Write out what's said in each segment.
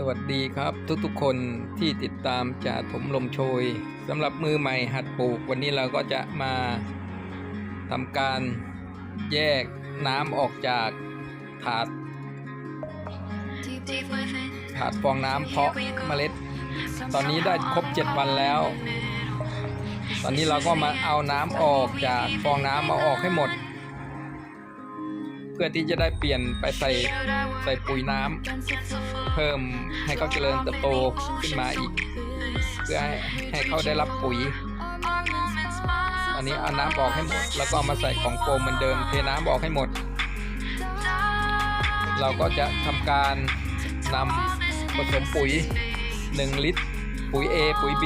สวัสดีครับทุกๆคนที่ติดตามจ่าถมลมโชยสำหรับมือใหม่หัดปลูก วันนี้เราก็จะมาทำการแยกน้ำออกจากถาดถาดฟองน้ำเพาะเมล็ด ตอนนี้ได้ครบ 7 วันแล้ว ตอนนี้เราก็มาเอาน้ำออกจากฟองน้ำมาออกให้หมด เพื่อที่จะได้เปลี่ยนไปใส่ใส่ปุ๋ยน้ำเพิ่มให้เขาเจริญเติบโตขึ้นมาอีก เพื่อให้ให้เขาได้รับปุ๋ยอันนี้เอาน้ำออกให้หมด แล้วก็มาใส่ของโฟมเหมือนเดิมเทน้ำออกให้หมด เราก็จะทำการนำผสมปุ๋ย 1 ลิตร ปุ๋ย A ปุ๋ย B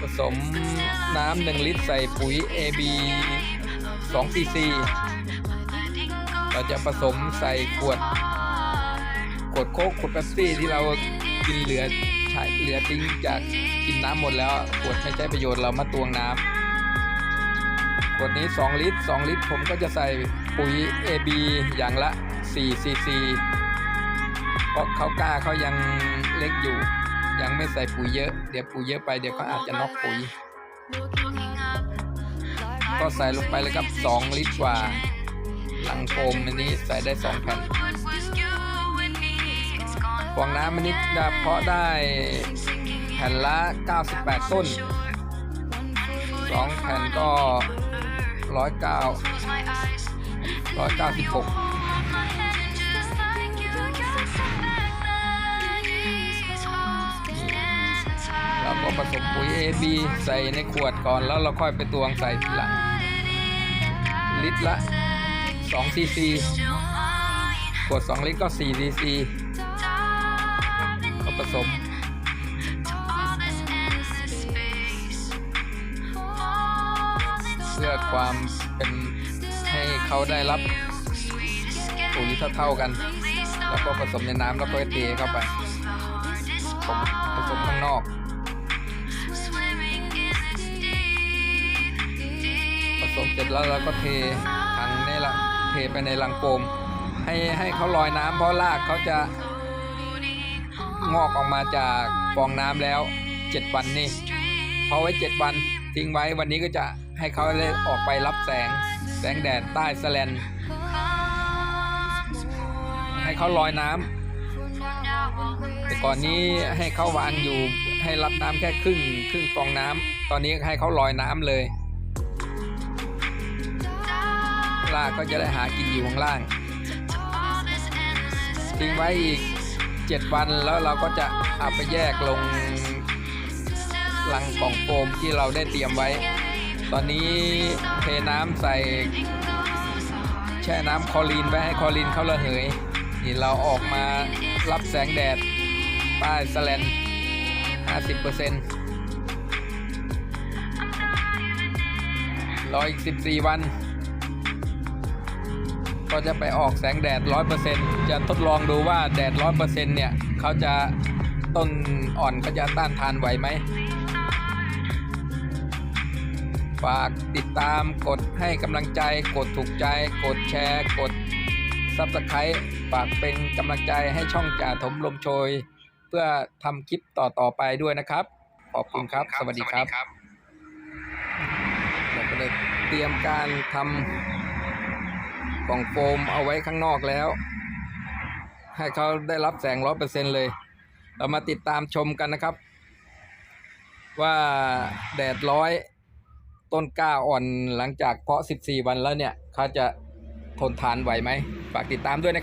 ผสมน้ำ1ลิตรใส่ปุ๋ย AB 2 cc เราจะผสมใส่ขวด ขวดโค้กขวดเป๊ปซี่ที่เรากินเหลือใช้เหลือทิ้งจากกินน้ำหมดแล้ว ขวดไม่ใช้ประโยชน์เรามาตวงน้ำขวดนี้ 2 ลิตร 2 ลิตร ผมก็จะใส่ปุ๋ย AB อย่างละ4 cc เพราะเขากล้าเขายังเล็กอยู่ ยังไม่ใส่ปุ๋ยเยอะ เดี๋ยวปุ๋ยเยอะไปเดี๋ยวเขาอาจจะน็อกปุ๋ย ก็ใส่ลงไปเลยครับ 2 ลิตรกว่า ลังโฟมอันนี้ใส่ได้ 2 แผ่นฟองน้ำอันนี้จะเพาะได้แผ่นละ 98 ต้น 2 แผ่นก็ 109 196เราก็ผสมปุ๋ย AB ใส่ในขวดก่อนแล้วเราค่อยไปตวงใส่ทีหลัง ลิตรละ2 cc ขวด 2 ลิตรก็4 cc ก็ผสมเพื่อความเป็นให้เขาได้รับปุ๋ยเท่าๆกัน แล้วก็ผสมในน้ำแล้วก็เทเข้าไปผมผสมข้างนอก สมเสร็จแล้วเราก็เทถังในลังเทไปในลังโฟมให้ให้เขาลอยน้ำเพราะรากเขาจะงอกออกมาจากฟองน้ำแล้ว 7 วันนี่พอไว้ 7 วันทิ้งไว้วันนี้ก็จะให้เขาเลยออกไปรับแสงแสงแดดใต้สแลนให้เขาลอยน้ำแต่ก่อนนี้ให้เขาวางอยู่ให้รับน้ำแค่ครึ่งครึ่งฟองน้ำตอนนี้ให้เขาลอยน้ำเลย ลาก็จะได้หากินอยู่ข้างล่าง ทิ้งไว้อีก 7 วันแล้วเราก็จะเอาไปแยกลงลังกล่องโฟมที่เราได้เตรียมไว้ ตอนนี้เทน้ำใส่ แช่น้ำคอรีนไว้ให้คอรีนเขาระเหย นี่เราออกมารับแสงแดดใต้สแลน 50%รออีก 14 วัน ก็จะไปออกแสงแดด 100%จะทดลองดูว่าแดด 100%เนี่ยเขาจะต้นอ่อนเขาจะต้านทานไหวไหมฝากติดตามกดให้กำลังใจ กดถูกใจ กดแชร์ กด Subscribe ฝากเป็นกำลังใจให้ช่องจ่าถมลมโชย เพื่อทำคลิปต่อๆไปด้วยนะครับ ขอบคุณครับ สวัสดีครับเราก็ได้เตรียมการทำ กล่องโฟมเอาไว้ข้างนอกแล้ว ให้เขาได้รับแสงร้อยเปอร์เซ็นเลย เรามาติดตามชมกันนะครับ ว่าแดดร้อยต้นกล้าอ่อนหลังจากเพาะ 14 วันแล้วเนี่ยเขาจะทนทานไหวไหมฝากติดตามด้วยนะครับ